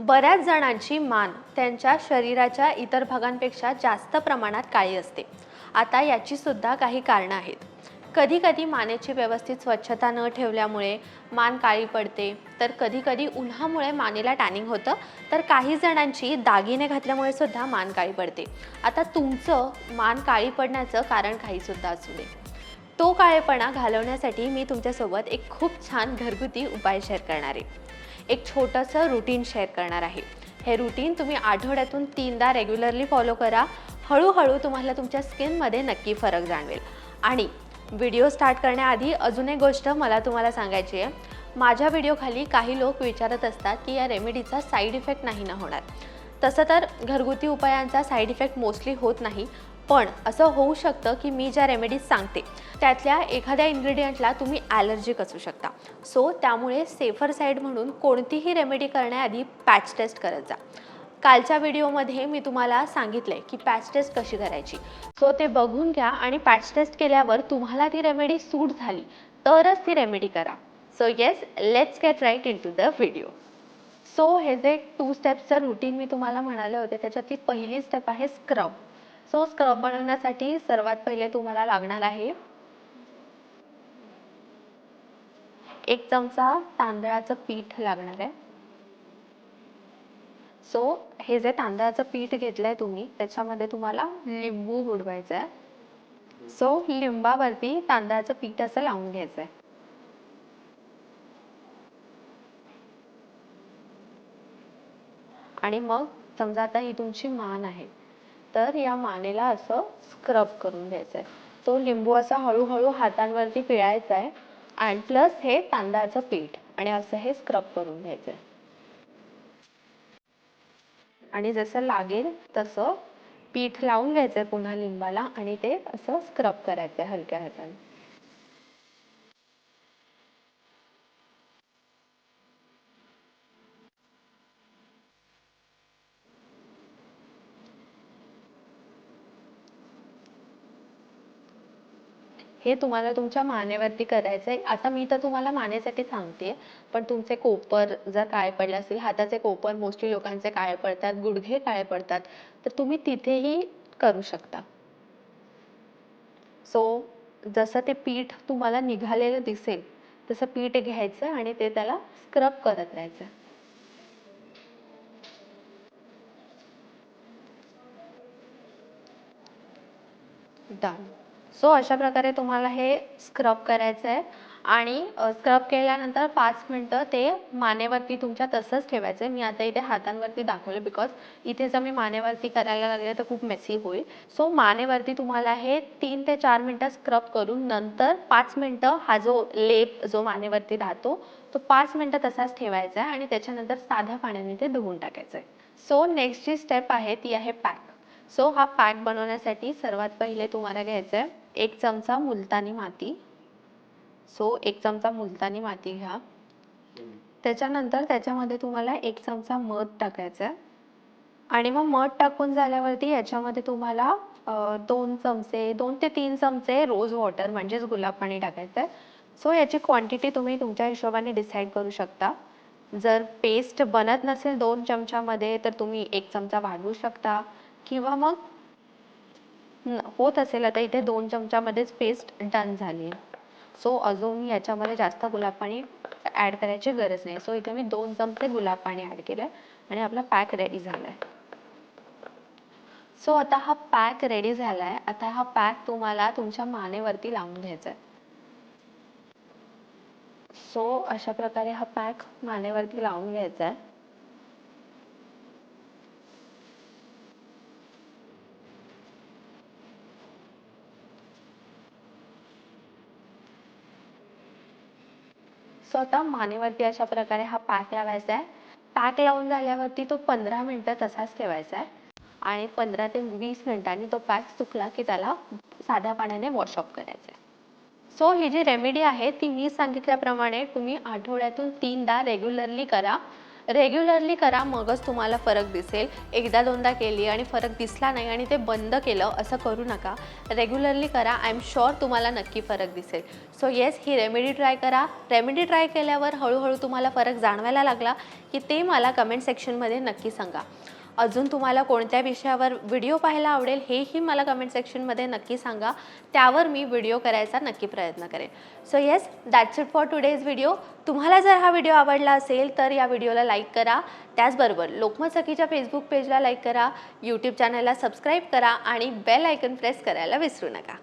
बऱ्याच जणांची मान त्यांच्या शरीराच्या इतर भागांपेक्षा जास्त प्रमाणात काळी असते. आता याची सुद्धा काही कारणं आहेत. कधी कधी मानेची व्यवस्थित स्वच्छता न ठेवल्यामुळे मान काळी पडते तर कधी कधी उन्हामुळे मानेला टॅनिंग होतं तर काही जणांची दागिने घातल्यामुळे सुद्धा मान काळी पडते. आता तुमचं मान काळी पडण्याचं कारण काही सुद्धा असू दे. तो काळेपणा घालवण्यासाठी मी तुमच्यासोबत एक खूप छान घरगुती उपाय शेअर करणार आहे. एक छोटंसं रुटीन शेअर करणार आहे. हे रुटीन तुम्ही आठवड्यातून तीनदा रेग्युलरली फॉलो करा. हळूहळू तुम्हाला तुमच्या स्किनमध्ये नक्की फरक जाणवेल. आणि व्हिडिओ स्टार्ट करण्याआधी अजून एक गोष्ट मला तुम्हाला सांगायची आहे. माझ्या व्हिडिओखाली काही लोक विचारत असतात की या रेमेडीचा साईड इफेक्ट नाही ना होणार. तसं तर घरगुती उपायांचा साईड इफेक्ट मोस्टली होत नाही पण असं होऊ शकतं की मी ज्या रेमेडीज सांगते त्यातल्या एखाद्या इन्ग्रेडियंटला तुम्ही ॲलर्जिक असू शकता. सो त्यामुळे सेफर साईड म्हणून कोणतीही रेमेडी करण्याआधी पॅच टेस्ट करत जा. कालच्या व्हिडिओमध्ये मी तुम्हाला सांगितलं आहे की पॅच टेस्ट कशी करायची. सो ते बघून घ्या आणि पॅच टेस्ट केल्यावर तुम्हाला ती रेमेडी सूट झाली तरच ती रेमेडी करा. So yes let's get right in to the video so हे जे टू स्टेप्सचं रुटीन मी तुम्हाला म्हणाले होते त्याच्यातली पहिली स्टेप आहे स्क्रब सो स्क्रब बनवण्यासाठी सर्वात पहिले तुम्हाला लागणार आहे एक चमचा तांदळाचं पीठ लागणार आहे. सो हे जे तांदळाचं पीठ घेतलंय तुम्ही त्याच्यामध्ये तुम्हाला लिंबू बुडवायचं आहे. सो लिंबावरती तांदळाचं पीठ असं लावून घ्यायचं आहे आणि मग समजा आता ही तुमची मान आहे. तर या मानेला असं स्क्रब करून घ्यायचं आहे तो लिंबू असा हळूहळू हातांवरती पिळायचा आहे आणि प्लस हे तांदळाचं पीठ आणि असं हे स्क्रब करून घ्यायचं आहे आणि जसं लागेल तसं पीठ लावून घ्यायचंय पुन्हा लिंबाला आणि ते असं स्क्रब करायचंय हलक्या हाताने. हे तुम्हाला तुमच्या मानेवरती करायचं आहे आता मी तर तुम्हाला मानेसाठी सांगते पण तुमचे कोपर जर काळे पडले असतील हाताचे कोपर मोस्टली लोकांचे काळे पडतात गुडघे काळे पडतात तर तुम्ही तिथेही करू शकता. सो जसं ते पीठ तुम्हाला निघालेलं दिसेल तसं पीठ घ्यायचं आणि ते त्याला स्क्रब करत राहायचं. डन सो अशा प्रकारे तुम्हाला हे स्क्रब करायचं आहे आणि स्क्रब केल्यानंतर पाच मिनटं ते मानेवरती तुमच्या तसंच ठेवायचं आहे मी आता इथे हातांवरती दाखवलं बिकॉज इथे जर मी मानेवरती करायला लागले तर खूप मेसी होईल. सो मानेवरती तुम्हाला हे तीन ते चार मिनटं स्क्रब करून नंतर पाच मिनटं हा जो लेप जो मानेवरती राहतो तो पाच मिनटं तसाच ठेवायचा आहे आणि त्याच्यानंतर साध्या पाण्याने ते धुवून टाकायचं आहे सो नेक्स्ट जी स्टेप आहे ती आहे पॅक सो हा पॅक बनवण्यासाठी सर्वात पहिले तुम्हाला घ्यायचं आहे एक चमचा मुलतानी माती. सो एक चमचा मुलतानी माती घ्या. त्याच्यानंतर त्याच्यामध्ये तुम्हाला एक चमचा मध टाकायचा आहे आणि मग मध टाकून झाल्यावरती याच्यामध्ये तुम्हाला दोन चमचे दोन ते तीन चमचे रोज वॉटर म्हणजेच गुलाब पाणी टाकायचं आहे सो याची क्वांटिटी तुम्ही तुमच्या हिशोबाने डिसाईड करू शकता. जर पेस्ट बनत नसेल दोन चमच्यामध्ये तर तुम्ही एक चमचा वाढवू शकता. किंवा मग होत असेल आता इथे दोन चमच्यामध्येच पेस्ट डन झाली सो अजून याच्यामध्ये जास्त गुलाब पाणी ॲड करायची गरज नाही. सो इथे मी दोन चमचे गुलाब पाणी ॲड केलं आणि आपला पॅक रेडी झाला आहे सो आता हा पॅक रेडी झाला आहे आता हा पॅक तुम्हाला तुमच्या मानेवरती लावून घ्यायचा आहे सो अशा प्रकारे हा पॅक मानेवरती लावून घ्यायचा आहे स्वतः मानेवरती अशा प्रकारे हा पॅक लावायचा आहे. पॅक लावून झाल्यावरती तो पंधरा मिनटं तसाच ठेवायचा आहे. आणि पंधरा ते वीस मिनिटांनी तो पॅक सुकला की त्याला साध्या पाण्याने वॉशअप करायचं आहे. सो ही जी रेमेडी आहे ती मी सांगितल्याप्रमाणे तुम्ही आठवड्यातून तीनदा रेग्युलरली करा. रेग्युलरली करा मगच तुम्हाला फरक दिसेल. एकदा दोनदा केली आणि फरक दिसला नाही आणि ते बंद केलं असं करू नका. रेग्युलरली करा आय एम शुअर तुम्हाला नक्की फरक दिसेल. सो येस ही रेमेडी ट्राय करा. रेमेडी ट्राय केल्यावर हळूहळू तुम्हाला फरक जाणवायला लागला की ते मला कमेंट सेक्शनमध्ये नक्की सांगा. अजून तुम्हाला कोणत्या विषयावर व्हिडिओ पाहायला आवडेल हेही मला कमेंट सेक्शनमध्ये नक्की सांगा. त्यावर मी व्हिडिओ करायचा नक्की प्रयत्न करेन. So yes that's it for today's video तुम्हाला जर हा व्हिडिओ आवडला असेल तर या व्हिडिओला लाईक करा. त्याचबरोबर लोकमत सखीच्या फेसबुक पेजला लाईक करा. यूट्यूब चॅनलला सबस्क्राईब करा आणि बेल आयकन प्रेस करायला विसरू नका.